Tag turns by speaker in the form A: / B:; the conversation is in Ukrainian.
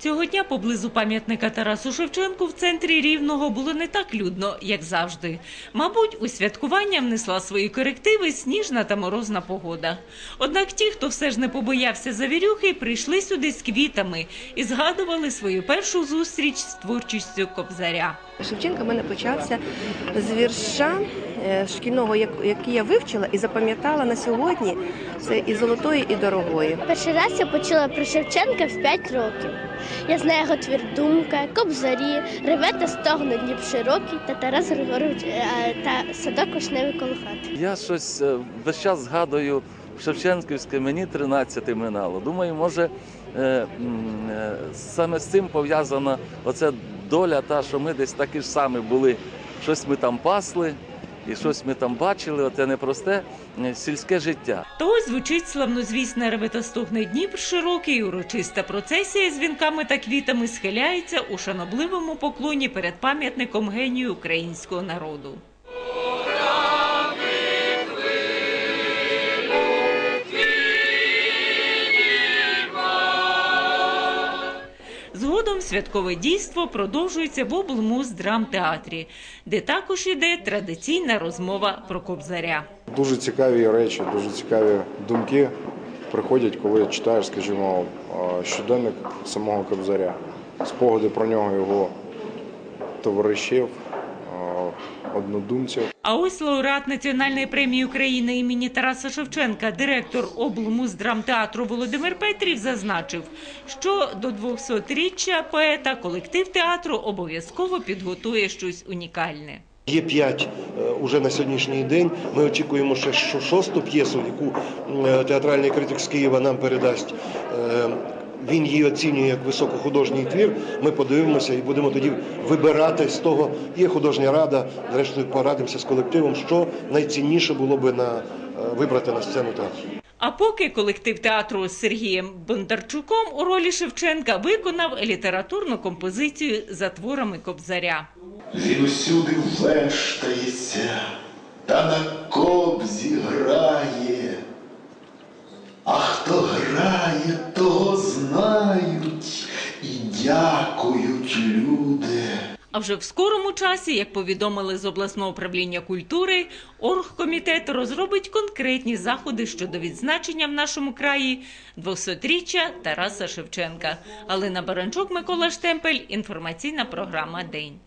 A: Цього дня поблизу пам'ятника Тарасу Шевченку в центрі Рівного було не так людно, як завжди. Мабуть, у святкування внесла свої корективи сніжна та морозна погода. Однак ті, хто все ж не побоявся завірюхи, прийшли сюди з квітами і згадували свою першу зустріч з творчістю Кобзаря.
B: Шевченка в мене почався з вірша шкільного, як- який я вивчила і запам'ятала на сьогодні. Це і золотої, і дорогої.
C: Перший раз я почула про Шевченка в 5 років. Я знаю його твірдумка, кобзарі, реве та стогне Дніп широкий та Тарас Григорович е, та садок вишневий коло хати.
D: Я щось е, весь час згадую Шевченківське, мені 13 минало. Думаю, може е, е, саме з цим пов'язана оця доля, та, що ми десь такі ж самі були. Щось ми там пасли і щось ми там бачили, оте непросте е, сільське життя.
A: То звучить славнозвісне реветостогне Дніпр широкий, і урочиста процесія з вінками та квітами схиляється у шанобливому поклоні перед пам'ятником генію українського народу. Святкове дійство продовжується в облмуздрамтеатрі, де також іде традиційна розмова про кобзаря.
E: Дуже цікаві речі, дуже цікаві думки приходять, коли читаєш, скажімо, е, щоденник самого Кобзаря, спогади про нього, його товаришів, е, однодумців.
A: А ось лауреат Національної премії України імені Тараса Шевченка, директор облмуздрамтеатру Володимир Петрів зазначив, що до 200-річчя поета колектив театру обов'язково підготує щось унікальне.
F: Є п'ять е, уже на сьогоднішній день. Ми очікуємо ще що шосту п'єсу, яку е, театральний критик з Києва нам передасть. Він її оцінює як високохудожній твір. Ми подивимося і будемо тоді вибирати з того. Є художня рада. Зрештою, порадимося з колективом, що найцінніше було би на е, вибрати на сцену театру.
A: А поки колектив театру з Сергієм Бондарчуком у ролі Шевченка виконав літературну композицію за творами Кобзаря.
G: Він усюди вештається, та на кобзі грає.
A: А вже в скорому часі, як повідомили з обласного управління культури, оргкомітет розробить конкретні заходи щодо відзначення в нашому краї 200-річчя Тараса Шевченка. Галина Баранчук, Микола Штемпель. Інформаційна програма День.